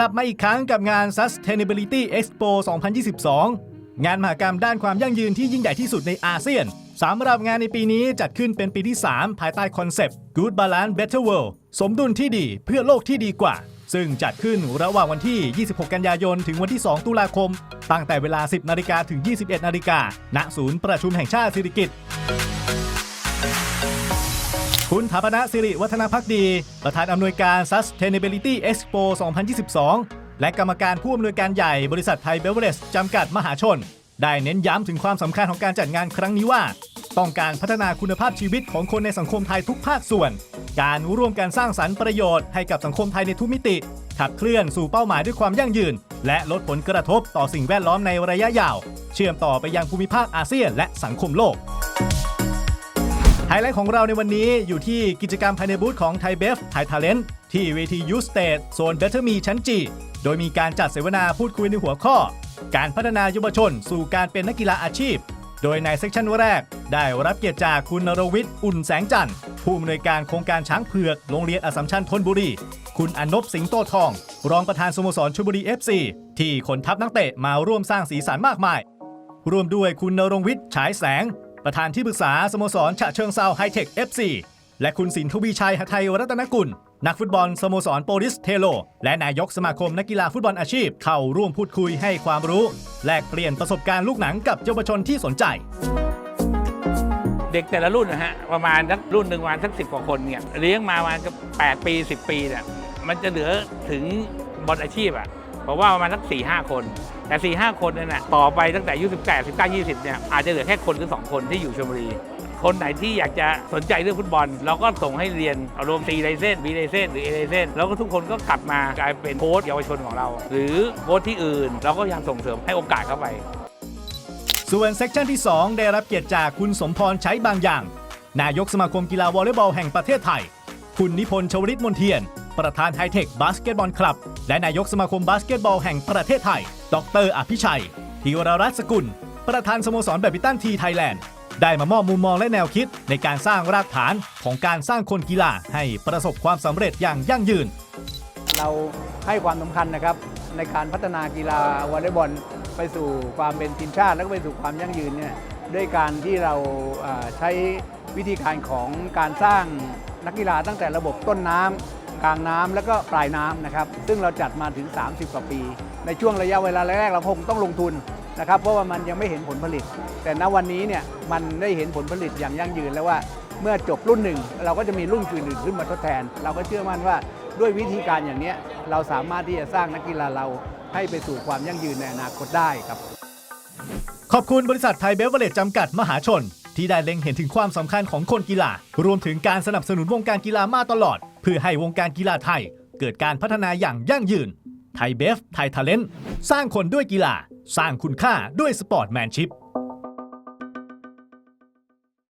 กลับมาอีกครั้งกับงาน Sustainability Expo 2022 งานมหกรรมด้านความยั่งยืนที่ยิ่งใหญ่ที่สุดในอาเซียนสำหรับงานในปีนี้จัดขึ้นเป็นปีที่ 3 ภายใต้คอนเซปต์ Good Balance Better World สมดุลที่ดีเพื่อโลกที่ดีกว่า ซึ่งจัดขึ้นระหว่างวันที่ 26 กันยายน ถึงวันที่ 2 ตุลาคม ตั้งแต่เวลา 10 นาฬิกาถึง 21 นาฬิกาณศูนย์ประชุมแห่งชาติสิริกิติ์ คุณถาปนะสิริวัฒนพักดี ประธานอำนวยการ Sustainability Expo 2022 และกรรมการผู้อำนวยการใหญ่บริษัทไทยเบเวอเรจจำกัดมหาชน ได้เน้นย้ำถึงความสำคัญของการจัดงานครั้งนี้ว่า ต้องการพัฒนาคุณภาพชีวิตของคนในสังคมไทยทุกภาคส่วน การร่วมกันสร้างสรรค์ประโยชน์ให้กับสังคมไทยในทุกมิติ ขับเคลื่อนสู่เป้าหมายด้วยความยั่งยืน และลดผลกระทบต่อสิ่งแวดล้อมในระยะยาว เชื่อมต่อไปยังภูมิภาคอาเซียนและสังคมโลก ไฮไลท์ของเราในวันนี้อยู่ที่กิจกรรมภายในบูธของไทยเบฟไทยทาเลนต์ที่เวทียูสเต e โซนเบเ e อร์มีชั้นจีโดยมีการจัดเสวนาพูดคุยในหัวข้อ การพัฒนายาวชน สู่การเป็นนักกีฬาอาชีพ โดยในเซสชันแรก ได้รับเกียรติจากคุณนรวิทย์อุ่นแสงจันทร์ผู้อำนวยการโครงการช้างเผือกโรงเรียนอสสัมชัญธนบุรี คุณอนบสิงโตทอง รองประธานสโมสรชลบุรี FC ที่ขนทัพนักเตะมาร่วมสร้างสีสันมากมาย ร่วมด้วยคุณนรงวิทย์ฉายแสง ประธานที่ปรึกษาสโมสรฉะเชิงเซาไฮเทค FC และคุณสินทวีชัยหทัยรัตนกุล นักฟุตบอลสโมสรโปลิสเทโล และนายกสมาคมนักกีฬาฟุตบอลอาชีพ เข้าร่วมพูดคุยให้ความรู้ แลกเปลี่ยนประสบการณ์ลูกหนังกับเยาวชนที่สนใจ เด็กแต่ละรุ่นนะฮะประมาณสักรุ่นหนึ่งประมาณสักสิบกว่าคนเนี่ยเลี้ยงมาประมาณสักแปดปี10ปีเนี่ยมันจะเหลือถึงบอลอาชีพอะ เพราะว่าประมาณสักสี่ห้าคน แต่4ี่ห้าคนเนี่ยนะต่อไปตั้งแต่อายุสิบแปดสิบเก้ายี่สิบเนี่ยอาจจะเหลือแค่คนหรือสองคนที่อยู่ชลบุรีคนไหนที่อยากจะสนใจเรื่องฟุตบอล เราก็ส่งให้เรียนเอารวมซีไลเซนบีไลเซนหรือเอไลเซนแล้วก็ทุกคนก็กลับมากลายเป็นโค้ชเยาวชนของเรา หรือโค้ชที่อื่น เราก็ยายามส่งเสริมให้โอกาสเข้าไป ส่วนเซกชันที่ 2 ได้รับเกียรติจากคุณสมพรใช้บางอย่าง นายกสมาคมกีฬาวอลเลย์บอลแห่งประเทศไทย คุณนิพนธ์ชวริตมนเทียน ประธานไฮเทคบาสเกตบอลคลับ และนายกสมาคมบาสเกตบอลแห่งประเทศไทย ดรอภิชัยธีวรรัตน์สกุล ประธานสโมสรแบดมินตันทีไทยแลนด์ ได้มามอบมุมมองและแนวคิดในการสร้างรากฐานของการสร้างคนกีฬาให้ประสบความสำเร็จอย่างยั่งยืน เราให้ความสำคัญนะครับในการพัฒนากีฬาวอลเลย์บอลไปสู่ความเป็นทีมชาติ แล้วก็ไปสู่ความยั่งยืนเนี่ยด้วยการที่เราใช้วิธีการของการสร้างนักกีฬาตั้งแต่ระบบต้นน้ำ กลางน้ำแล้วก็ปลายน้ำนะครับ ซึ่งเราจัดมาถึง 30 กว่าปี ในช่วงระยะเวลาแรกๆเราคงต้องลงทุนนะครับเพราะว่ามันยังไม่เห็นผลผลิต แต่ณวันนี้เนี่ยมันได้เห็นผลผลิตอย่างยั่งยืนแล้วว่าเมื่อจบรุ่นหนึ่ง เราก็จะมีรุ่นอื่นๆขึ้นมาทดแทน เราก็เชื่อมั่นว่าด้วยวิธีการอย่างนี้เราสามารถที่จะสร้างนักกีฬาเราให้ไปสู่ความยั่งยืนในอนาคตได้ครับ ขอบคุณบริษัทไทยเบเวอร์เรจจำกัดมหาชน ที่ได้เล็งเห็นถึงความสำคัญของคนกีฬา รวมถึงการสนับสนุนวงการกีฬามาตลอด เพื่อให้วงการกีฬาไทย เกิดการพัฒนาอย่างยั่งยืนไทยเบฟไทยทาเลนต์สร้างคนด้วยกีฬา สร้างคุณค่าด้วยสปอร์ตแมนชิพ